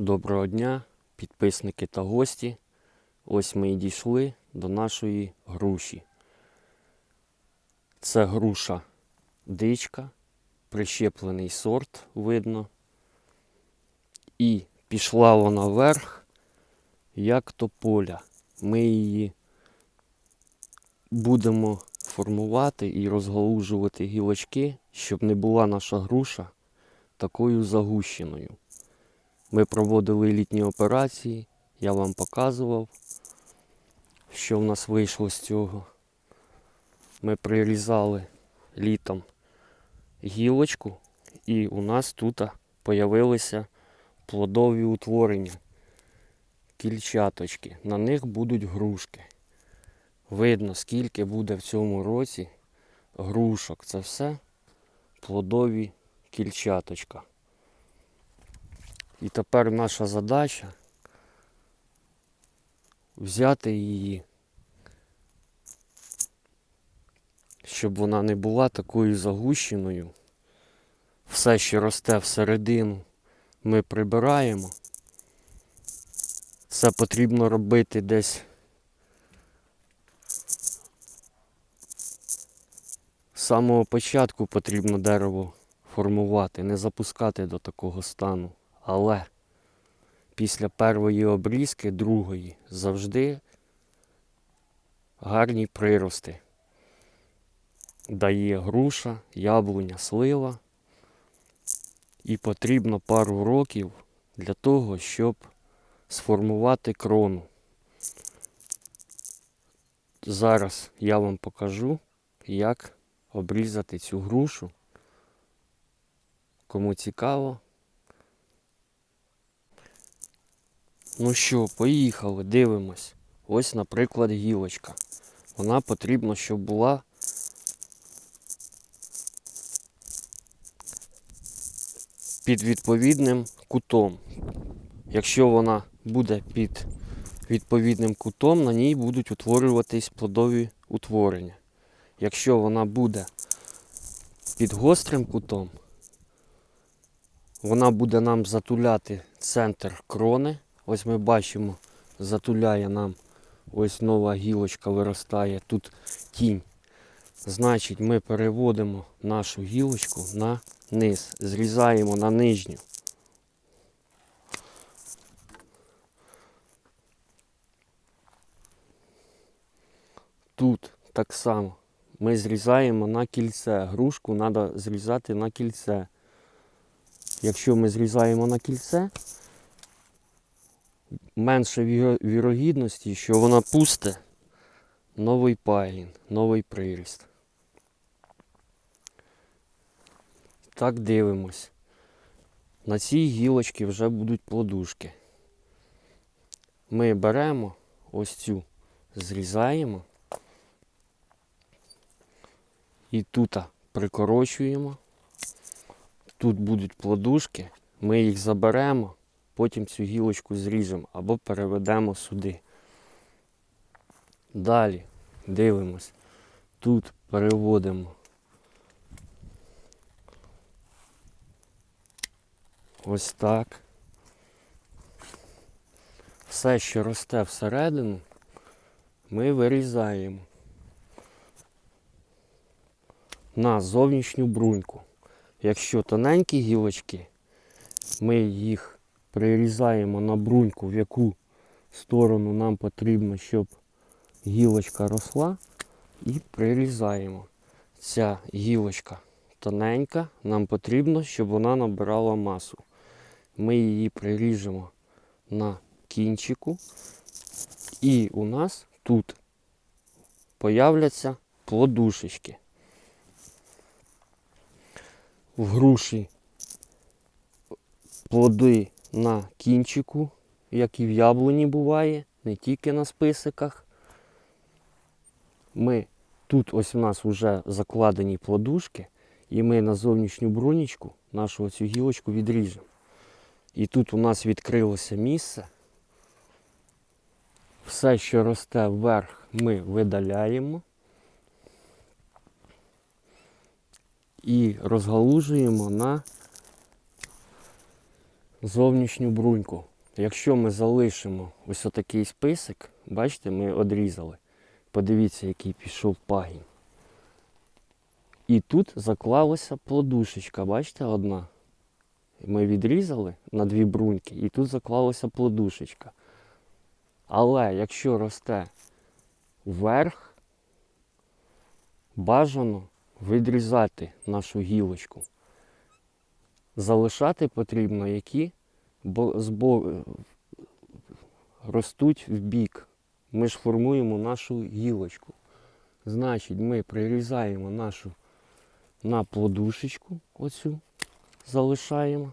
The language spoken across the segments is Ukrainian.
Доброго дня, підписники та гості. Ось ми і дійшли до нашої груші. Це груша дичка, прищеплений сорт видно. І пішла вона вверх, як тополя. Ми її будемо формувати і розгалужувати гілочки, щоб не була наша груша такою загущеною. Ми проводили літні операції, я вам показував, що в нас вийшло з цього. Ми прирізали літом гілочку, і у нас тут появилися плодові утворення, кільчаточки. На них будуть грушки. Видно, скільки буде в цьому році грушок. Це все плодові кільчаточка. І тепер наша задача взяти її, щоб вона не була такою загущеною. Все, що росте всередину, ми прибираємо. Це потрібно робити десь з самого початку потрібно дерево формувати, не запускати до такого стану. Але після першої обрізки, другої, завжди гарні прирости. Дає груша, яблуня, слива. І потрібно пару років для того, щоб сформувати крону. Зараз я вам покажу, як обрізати цю грушу. Кому цікаво, Ну що, поїхали, дивимось. Ось, наприклад, гілочка. Вона потрібно, щоб була під відповідним кутом. Якщо вона буде під відповідним кутом, на ній будуть утворюватись плодові утворення. Якщо вона буде під гострим кутом, вона буде нам затуляти центр крони. Ось ми бачимо, затуляє нам ось нова гілочка виростає, тут тінь. Значить, ми переводимо нашу гілочку на низ, зрізаємо на нижню. Тут так само ми зрізаємо на кільце. Грушку треба зрізати на кільце. Якщо ми зрізаємо на кільце, менше вірогідності, що вона пусте новий пагін, новий приріст. Так дивимось. На цій гілочці вже будуть плодушки. Ми беремо ось цю, зрізаємо і тут прикорочуємо. Тут будуть плодушки, ми їх заберемо потім цю гілочку зріжемо або переведемо сюди. Далі дивимось. Тут переводимо. Ось так. Все, що росте всередину, ми вирізаємо на зовнішню бруньку. Якщо тоненькі гілочки, ми їх прирізаємо на бруньку, в яку сторону нам потрібно, щоб гілочка росла, і прирізаємо. Ця гілочка тоненька, нам потрібно, щоб вона набирала масу. Ми її приріжемо на кінчику, і у нас тут появляться плодушечки. В груші плоди на кінчику, як і в яблуні буває, не тільки на списиках. Ми тут ось у нас вже закладені плодушки, і ми на зовнішню брунічку нашу цю гілочку відріжемо. І тут у нас відкрилося місце. Все, що росте вверх, ми видаляємо і розгалужуємо на зовнішню бруньку. Якщо ми залишимо ось отакий список, бачите, ми одрізали. Подивіться, який пішов пагін. І тут заклалася плодушечка, бачите, одна. Ми відрізали на дві бруньки, і тут заклалася плодушечка. Але якщо росте вверх, бажано відрізати нашу гілочку. Залишати потрібно, які ростуть в бік. Ми ж формуємо нашу гілочку. Значить, ми прирізаємо нашу на плодушечку, оцю залишаємо.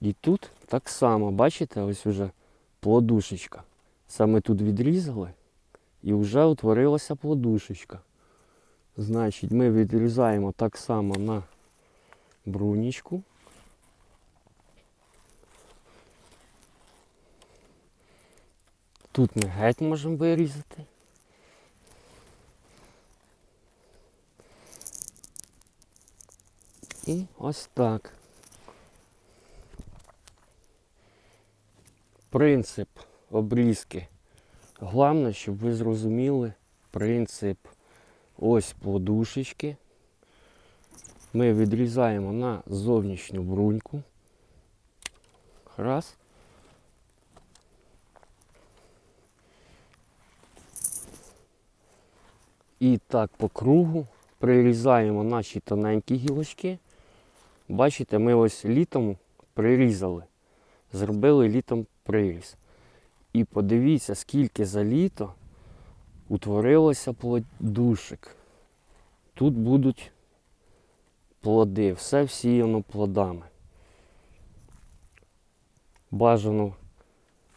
І тут так само, бачите, ось вже плодушечка. Ми тут відрізали і вже утворилася плодушечка. Значить, ми відрізаємо так само на брунічку. Тут ми геть можемо вирізати. І ось так. Принцип обрізки. Головне, щоб ви зрозуміли принцип ось подушечки. Ми відрізаємо на зовнішню бруньку. Раз. І так по кругу прирізаємо наші тоненькі гілочки. Бачите, ми ось літом прирізали. Зробили літом приріз. І подивіться, скільки за літо утворилося плодушек. Тут будуть плоди, все всіяно плодами. Бажано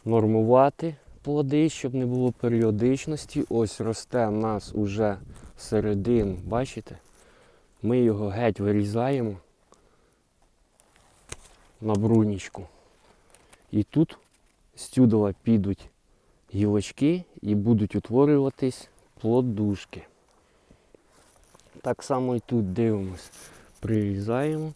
нормувати плоди, щоб не було періодичності. Ось росте в нас уже середин, бачите? Ми його геть вирізаємо на брунічку. І тут з тюдова підуть гілочки і будуть утворюватись плодушки. Так само і тут дивимось, прирізаємо.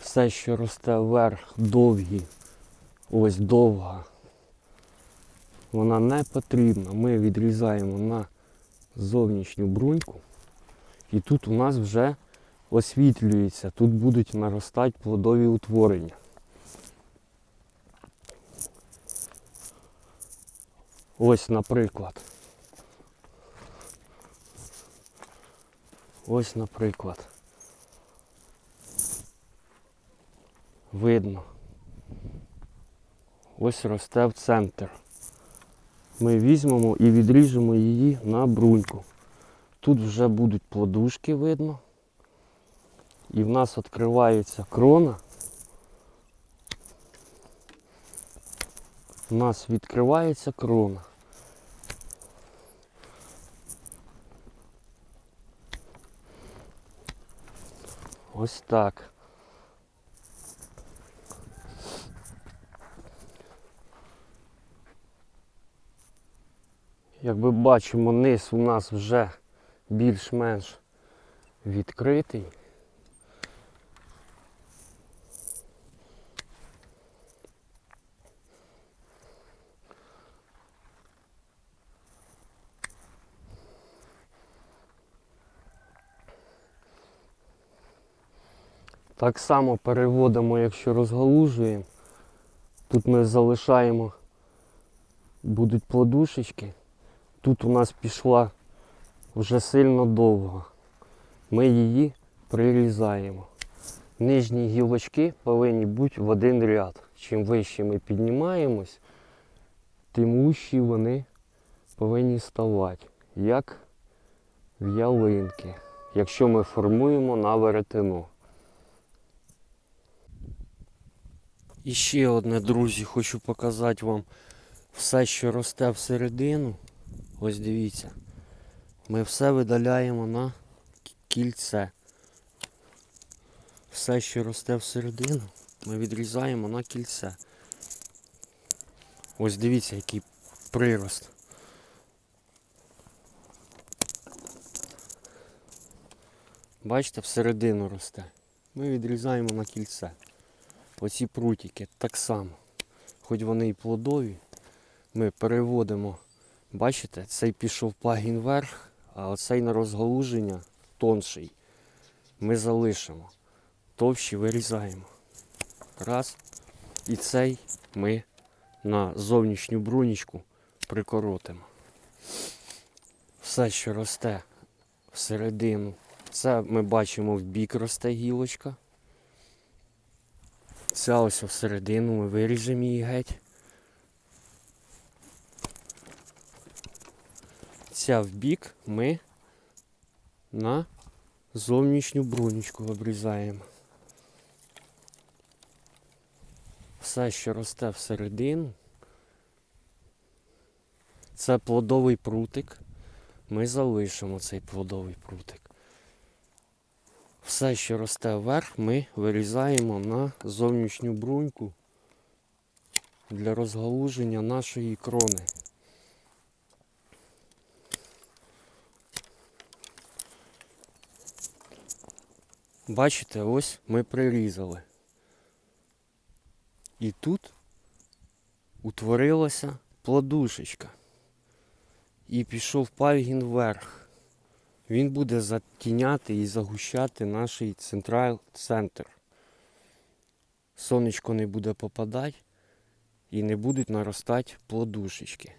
Все, що росте вверх, довгі, ось довга, вона не потрібна. Ми відрізаємо на зовнішню бруньку. І тут у нас вже освітлюється, тут будуть наростати плодові утворення. Ось, наприклад. Ось, наприклад. Видно. Ось росте в центр. Ми візьмемо і відріжемо її на бруньку. Тут вже будуть плодушки видно. І в нас відкривається крона. У нас відкривається крона. Ось так. Як ми бачимо, низ у нас вже більш-менш відкритий. Так само переводимо, якщо розгалужуємо. Тут ми залишаємо, будуть плодушечки. Тут у нас пішла вже сильно довго. Ми її прирізаємо. Нижні гілочки повинні бути в один ряд. Чим вище ми піднімаємось, тим вущі вони повинні ставати, як в ялинки, якщо ми формуємо на веретено. І ще одне, друзі, хочу показати вам все, що росте всередину. Ось дивіться. Ми все видаляємо на кільце. Все, що росте всередину, ми відрізаємо на кільце. Ось дивіться, який прирост. Бачите, всередину росте. ми відрізаємо на кільце. Оці прутики так само. Хоч вони і плодові, ми переводимо. Бачите, цей пішов пагін вверх, а оцей на розгалуження тонший. Ми залишимо. Товщі вирізаємо. Раз. І цей ми на зовнішню брунічку прикоротимо. Все, що росте всередину, це ми бачимо в бік росте гілочка. Ця ось всередину ми виріжемо її геть. Ця в бік ми на зовнішню брунічку обрізаємо. Все, що росте всередину, це плодовий прутик. Ми залишимо цей плодовий прутик. Все, що росте вверх, ми вирізаємо на зовнішню бруньку для розгалуження нашої крони. Бачите, ось ми прирізали. І тут утворилася плодушечка. І пішов пальгін вверх. Він буде затіняти і загущати наш централь центр. Сонечко не буде попадати і не будуть наростати плодушечки.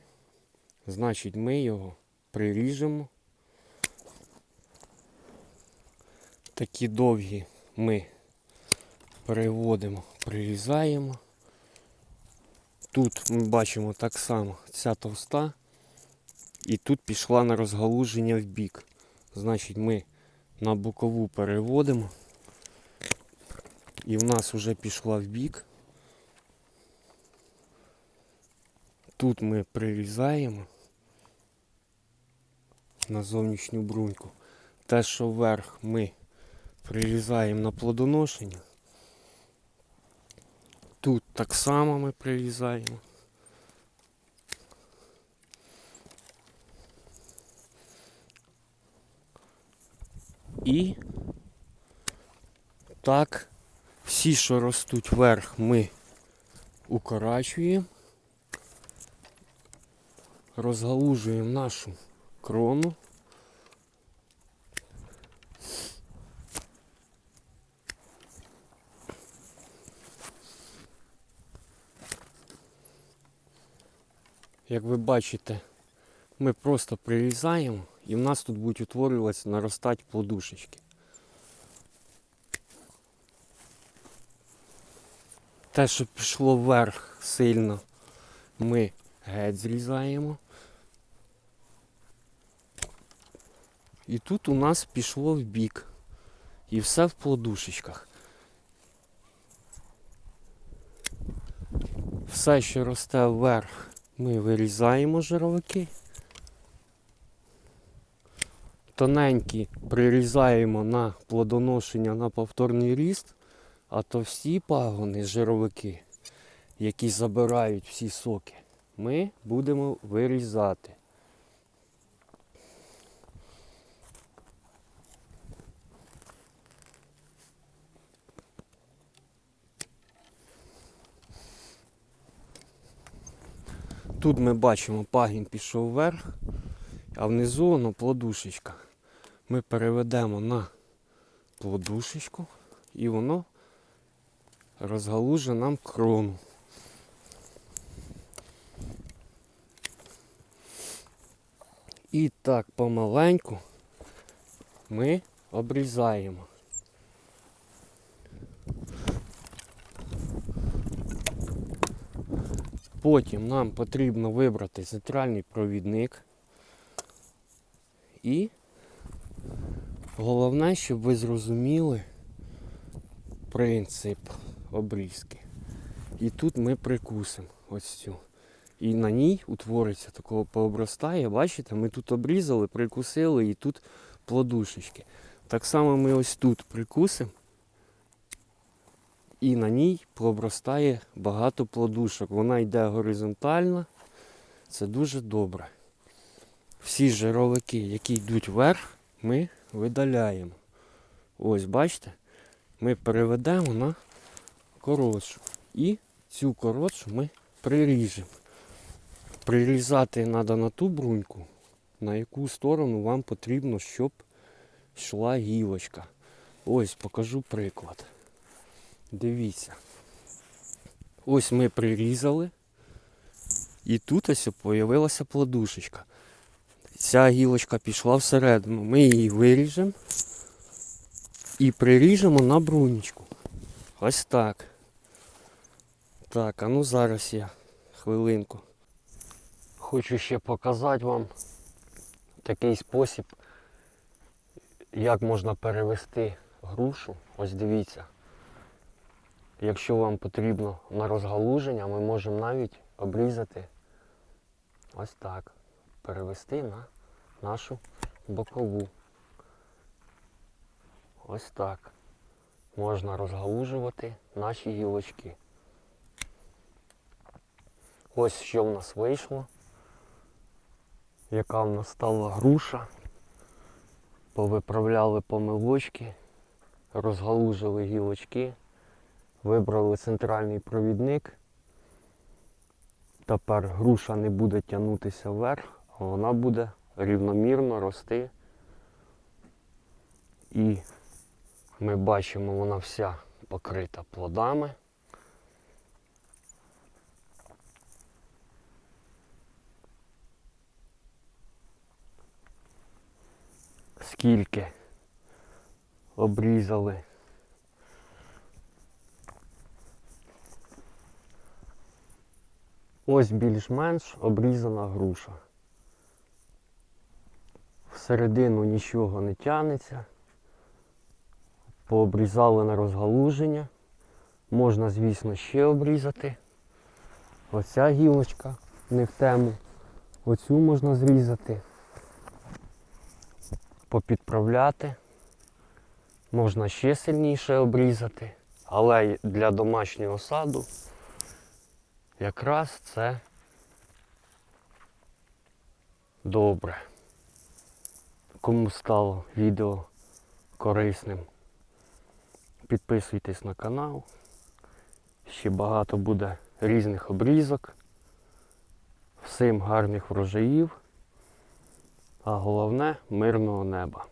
Значить, ми його приріжемо. Такі довгі ми переводимо, прирізаємо. Тут ми бачимо так само ця товста. І тут пішла на розгалуження в бік. Значить, ми на бокову переводимо. І в нас вже пішла в бік. Тут ми прирізаємо на зовнішню бруньку. Те, що вверх ми прирізаємо на плодоношення. Тут так само ми прирізаємо. І так, всі, що ростуть вверх, ми укорачуємо, розгалужуємо нашу крону. Як ви бачите, ми просто прирізаємо і в нас тут будуть утворюватися, наростати плодушечки. Те, що пішло вверх сильно, ми геть зрізаємо. І тут у нас пішло в бік. І все в плодушечках. Все, що росте вверх, ми вирізаємо жировики. Тоненькі прирізаємо на плодоношення на повторний ріст, а то всі пагони, жировики, які забирають всі соки, ми будемо вирізати. Тут ми бачимо, пагін пішов вверх, а внизу воно плодушечка. Ми переведемо на плодушечку і воно розгалуже нам крону. І так помаленьку ми обрізаємо. Потім нам потрібно вибрати центральний провідник. І головне, щоб ви зрозуміли принцип обрізки. І тут ми прикусимо ось цю. І на ній утвориться такого пообростає. Бачите, ми тут обрізали, прикусили і тут плодушечки. Так само ми ось тут прикусимо. І на ній пообростає багато плодушок. Вона йде горизонтально. Це дуже добре. Всі жировики, які йдуть вверх, ми видаляємо. Ось, бачите? ми переведемо на коротшу. І цю коротшу ми приріжемо. Прирізати треба на ту бруньку, на яку сторону вам потрібно, щоб йшла гілочка. Ось покажу приклад. Дивіться. Ось ми прирізали. І тут ось з'явилася плодушечка. Ця гілочка пішла всередину. Ми її виріжемо і приріжемо на брунічку. Ось так. Так, а ну зараз я хвилинку. Хочу ще показати вам такий спосіб, як можна перевести грушу. Ось дивіться. Якщо вам потрібно на розгалуження, ми можемо навіть обрізати ось так. Перевести на нашу бокову. Ось так. Можна розгалужувати наші гілочки. Ось що в нас вийшло. Яка в нас стала груша. Повиправляли помилочки, розгалужили гілочки, вибрали центральний провідник. Тепер груша не буде тягнутися вверх, а вона буде рівномірно рости. І ми бачимо, вона вся покрита плодами. Скільки обрізали. Ось більш-менш обрізана груша. Всередину нічого не тянеться. Пообрізали на розгалуження. Можна, звісно, ще обрізати. Оця гілочка не в тему. Оцю можна зрізати. Попідправляти. Можна ще сильніше обрізати. Але для домашнього саду якраз це добре. Кому стало відео корисним, підписуйтесь на канал. Ще багато буде різних обрізок. Всім гарних врожаїв, а головне мирного неба.